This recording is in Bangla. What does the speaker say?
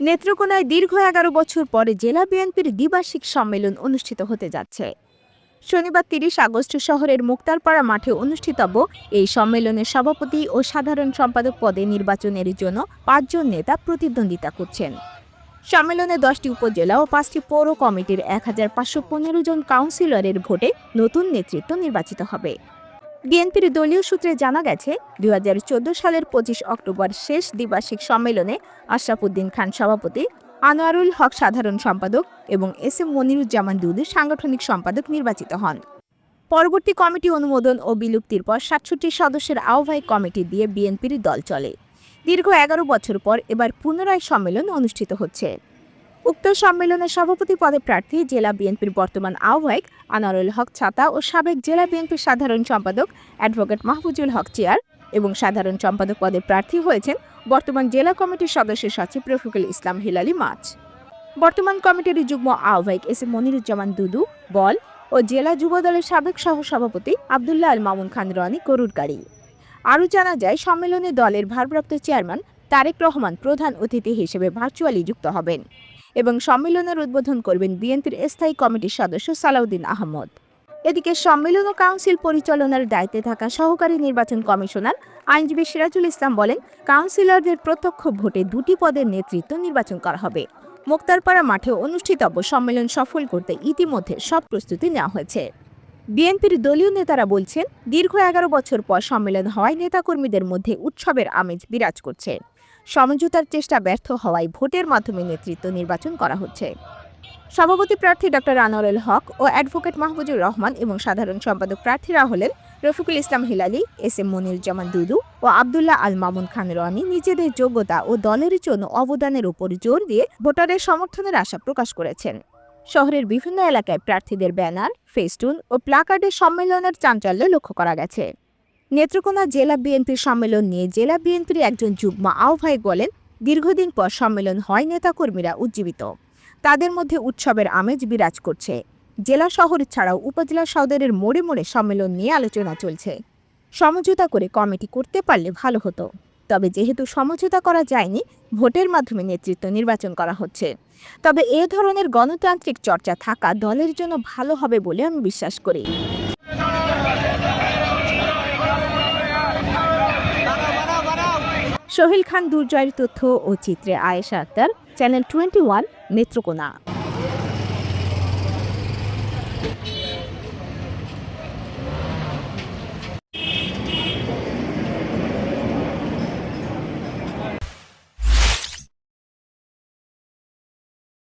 নেত্রকোনায় দীর্ঘ এগারো বছর পরে জেলা বিএনপির দ্বিবার্ষিক সম্মেলন অনুষ্ঠিত হতে যাচ্ছে। শনিবার তিরিশ আগস্ট শহরের মুক্তারপাড়া মাঠে অনুষ্ঠিতব্য এই সম্মেলনের সভাপতি ও সাধারণ সম্পাদক পদে নির্বাচনের জন্য পাঁচজন নেতা প্রতিদ্বন্দ্বিতা করছেন। সম্মেলনে দশটি উপজেলা ও পাঁচটি পৌর কমিটির এক হাজার পাঁচশো পনেরো জন কাউন্সিলরের ভোটে নতুন নেতৃত্ব নির্বাচিত হবে। বিএনপির দলীয় সূত্রে জানা গেছে দু হাজার চোদ্দ সালের পঁচিশ অক্টোবর শেষ দ্বিবার্ষিক সম্মেলনে আশরাফুদ্দিন খান সভাপতি, আনোয়ারুল হক সাধারণ সম্পাদক এবং এস এম মনিরুজ্জামান দুদু সাংগঠনিক সম্পাদক নির্বাচিত হন। পরবর্তী কমিটি অনুমোদন ও বিলুপ্তির পর সাতষট্টি সদস্যের আহ্বায়ক কমিটি দিয়ে বিএনপির দল চলে। দীর্ঘ এগারো বছর পর এবার পুনরায় সম্মেলন অনুষ্ঠিত হচ্ছে। উক্ত সম্মেলনে সভাপতি পদে প্রার্থী জেলা বিএনপির বর্তমান আহ্বায়ক আনারুল হক ছাতা ও সাবেক জেলা বিএনপির সাধারণ সম্পাদক অ্যাডভোকেট মাহফুজুল হক চেয়ার এবং সাধারণ সম্পাদক পদে প্রার্থী হয়েছেন বর্তমান জেলা কমিটির সদস্য সচিব রফিকুল ইসলাম হিলালি মাছ। বর্তমান কমিটির যুগ্ম আহ্বায়ক এস এম মনিরুজ্জামান দুদু, বল ও জেলা যুব দলের সাবেক সহ সভাপতি আবদুল্লাহ আল মামুন খান রনি গরুর গাড়ি। আরও জানা যায়, সম্মেলনে দলের ভারপ্রাপ্ত চেয়ারম্যান তারেক রহমান প্রধান অতিথি হিসেবে ভার্চুয়ালি যুক্ত হবেন। এবং সম্মেলনের উদ্বোধন করবেন বিএনপির স্থায়ী কমিটির সদস্য সালাউদ্দিন আহমদ। এদিকে সম্মেলন ও কাউন্সিল পরিচালনার দায়িত্বে থাকা সহকারী নির্বাচন কমিশনার আইনজীবী সিরাজুল ইসলাম বলেন, কাউন্সিলরদের প্রত্যক্ষ ভোটে দুটি পদের নেতৃত্ব নির্বাচন করা হবে। মোক্তারপাড়া মাঠে অনুষ্ঠিতব্য সম্মেলন সফল করতে ইতিমধ্যে সব প্রস্তুতি নেওয়া হয়েছে। বিএনপির দলীয় নেতারা বলছেন, দীর্ঘ এগারো বছর পর সম্মেলন হওয়ায় নেতাকর্মীদের মধ্যে উৎসবের আমেজ বিরাজ করছে। সমঝোতার চেষ্টা ব্যর্থ হওয়ায় ভোটের মাধ্যমে নেতৃত্ব নির্বাচন করা হচ্ছে। সভাপতি প্রার্থী ডক্টর আনোয়ারুল হক ও অ্যাডভোকেট মাহবুজুর রহমান এবং সাধারণ সম্পাদক প্রার্থীরা হলেন রফিকুল ইসলাম হিলালি, এস এম মনিরুজ্জামান দুদু ও আবদুল্লাহ আল মামুন খান রনি। নিজেদের যোগ্যতা ও দলের জন্য অবদানের উপর জোর দিয়ে ভোটারের সমর্থনের আশা প্রকাশ করেছেন। শহরের বিভিন্ন এলাকায় প্রার্থীদের ব্যানার, ফেস্টুন ও প্লাকার্ডের সম্মেলনের চাঞ্চল্য লক্ষ্য করা গেছে। নেত্রকোনা জেলা বিএনপির সম্মেলন নিয়ে জেলা বিএনপির একজন যুগ্ম আহ্বায়ক বলেন, দীর্ঘদিন পর সম্মেলন হয় নেতাকর্মীরা উজ্জীবিত। তাদের মধ্যে উৎসবের আমেজ বিরাজ করছে। জেলা শহর ছাড়াও উপজেলা সদরের মোড়ে মোড়ে সম্মেলন নিয়ে আলোচনা চলছে। সমঝোতা করে কমিটি করতে পারলে ভালো হতো। তবে যেহেতু সমঝোতা করা যায়নি, ভোটের মাধ্যমে নেতৃত্ব নির্বাচন করা হচ্ছে। তবে এ ধরনের গণতান্ত্রিক চর্চা থাকা দলের জন্য ভালো হবে বলে আমি বিশ্বাস করি। সোহেল খান দুর্জয়ের তথ্য ও চিত্রে Ayesha Akter channel twenty one Netrokona.